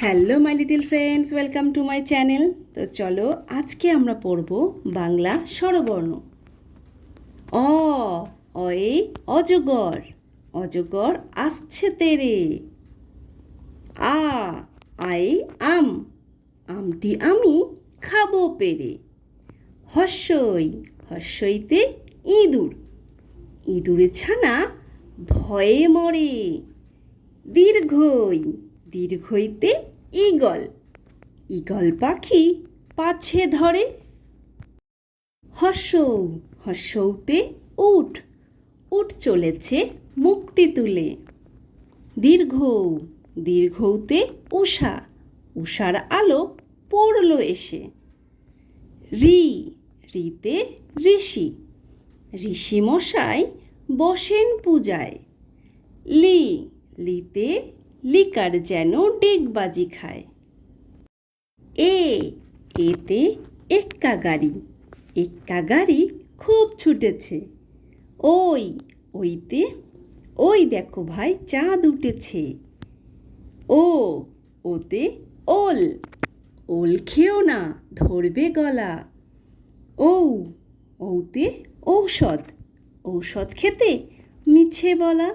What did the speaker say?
Hello my little friends welcome to my channel তো চলো, আজকে আমরা পড়ব বাংলা স্বরবর্ণ। অ, অয়ে, অজগর। অজগর আসছে তেরে। আ, আয়ে, আম। আমটি আমি খাব পেরে। হর্ষই হর্ষইতে ইঁদুর। ইঁদুরে ছানা ভয়ে মরে। দীর্ঘই দীর্ঘইতে ঈগল। ঈগল পাখি পাছে ধরে। হর্ষৌ হর্ষৌতে উঠ উঠ চলেছে মুখটি তুলে। দীর্ঘ দীর্ঘৌতে উষা, উষার আলো পড়ল এসে। রি, রিতে ঋষি ঋষি মশাই বসেন পূজায়। লি, লিতে লিকার যেন ডেকবাজি খায়। এ, এতে এক্কা গাড়ি। এক্কা গাড়ি খুব ছুটেছে। ওই, ওইতে, ওই দেখো ভাই, চাঁদ উঠেছে। ও, ওতে ওল। ওল খেও না, ধরবে গলা। ও ওতে ঔষধ। ঔষধ খেতে মিছে বলা।